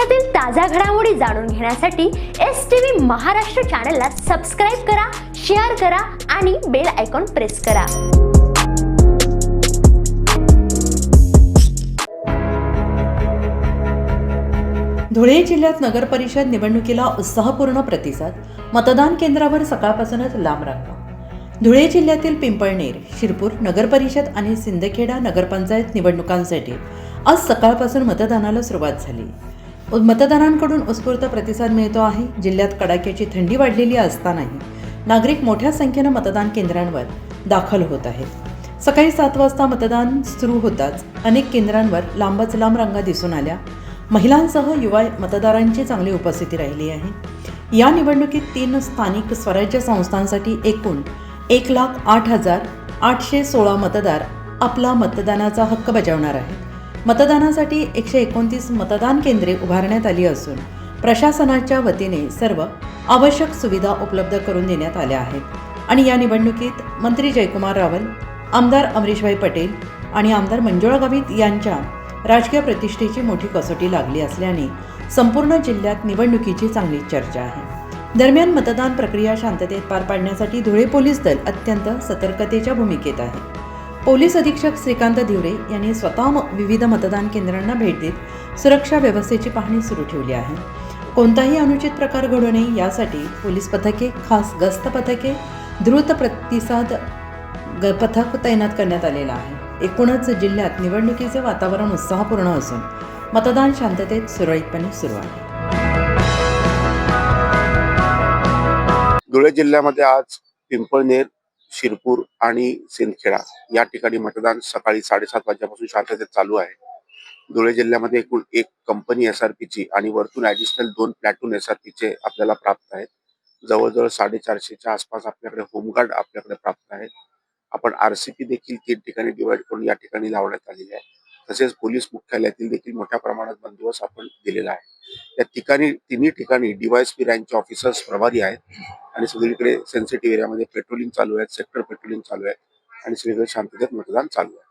देशातील ताज्या घडामोडी जाणून घेण्यासाठी एस टी व्ही महाराष्ट्र चॅनलला सबस्क्राईब करा शेअर करा आणि बेल आयकॉन प्रेस करा. धुळे जिल्ह्यात नगर परिषद निवडणुकीला उत्साहपूर्ण प्रतिसाद मतदान केंद्रावर सकाळपासूनच लांब रांगा धुळे जिल्ह्यातील पिंपळनेर शिरपूर नगर परिषद आणि सिंदखेडा नगरपंचायत निवडणुकांसाठी आज सकाळपासून मतदानाला सुरुवात झाली. मतदारांकडून उत्स्फूर्त प्रतिसाद मिळतो आहे. जिल्ह्यात कडाक्याची थंडी वाढलेली असतानाही नागरिक मोठ्या संख्येनं मतदान केंद्रांवर दाखल होत आहेत. सकाळी सात वाजता मतदान सुरू होताच अनेक केंद्रांवर लांबच लांब रांगा दिसून आल्या. महिलांसह युवा मतदारांची चांगली उपस्थिती राहिली आहे. या निवडणुकीत तीन स्थानिक स्वराज्य संस्थांसाठी एकूण एक लाख आठ हजार आठशे सोळा मतदार आपला मतदानाचा हक्क बजावणार आहेत. मतदानासाठी एकशे एकोणतीस मतदान केंद्रे उभारण्यात आली असून प्रशासनाच्या वतीने सर्व आवश्यक सुविधा उपलब्ध करून देण्यात आल्या आहेत. आणि या निवडणुकीत मंत्री जयकुमार रावल आमदार अमरीशभाई पटेल आणि आमदार मंजुळा गावित यांच्या राजकीय प्रतिष्ठेची मोठी कसोटी लागली असल्याने संपूर्ण जिल्ह्यात निवडणुकीची चांगली चर्चा आहे. दरम्यान मतदान प्रक्रिया शांततेत पार पाडण्यासाठी धुळे पोलीस दल अत्यंत सतर्कतेच्या भूमिकेत आहे. पोलीस अधीक्षक श्रीकांत धिवरे यांनी स्वतः विविध मतदान केंद्रांना भेट देत सुरक्षा व्यवस्थेची पाहणी सुरू ठेवली आहे. कोणताही अनुचित प्रकार घडू नये यासाठी पोलीस पथके खास गस्त पथके द्रुत प्रतिसाद ग- पथक तैनात करण्यात आलेलं आहे. एकूणच जिल्ह्यात निवडणुकीचे वातावरण उत्साहपूर्ण असून मतदान शांततेत सुरळीतपणे सुरू आहे. धुळे जिल्ह्यामध्ये आज पिंपळनेर शिरपूर आणि सिंदखेडा या ठिकाणी मतदान सकाळी साडेसात वाजल्यापासून शांततेत चालू आहे. धुळे जिल्ह्यामध्ये एकूण एक कंपनी एस आर पीची आणि वरतून ऍडिशनल दोन प्लॅटून एस आर पीचे आपल्याला प्राप्त आहेत. जवळजवळ साडेचारशेच्या आसपास आपल्याकडे होमगार्ड आपल्याकडे प्राप्त आहेत. आपण आरसीपी देखील तीन ठिकाणी डिवाइड करून या ठिकाणी लावण्यात आलेली आहे. तसेच पोलीस मुख्यालयातील देखील मोठ्या प्रमाणात बंदोबस्त आपण दिलेला आहे. या ठिकाणी तिन्ही ठिकाणी डीवायएसपी रँकचे ऑफिसर्स प्रभारी आहेत. आणि सगळीकडे सेन्सिटिव्ह एरियामध्ये पेट्रोलिंग चालू आहे सेक्टर पेट्रोलिंग चालू आहे आणि सगळीकडे शांततेत मतदान चालू आहे.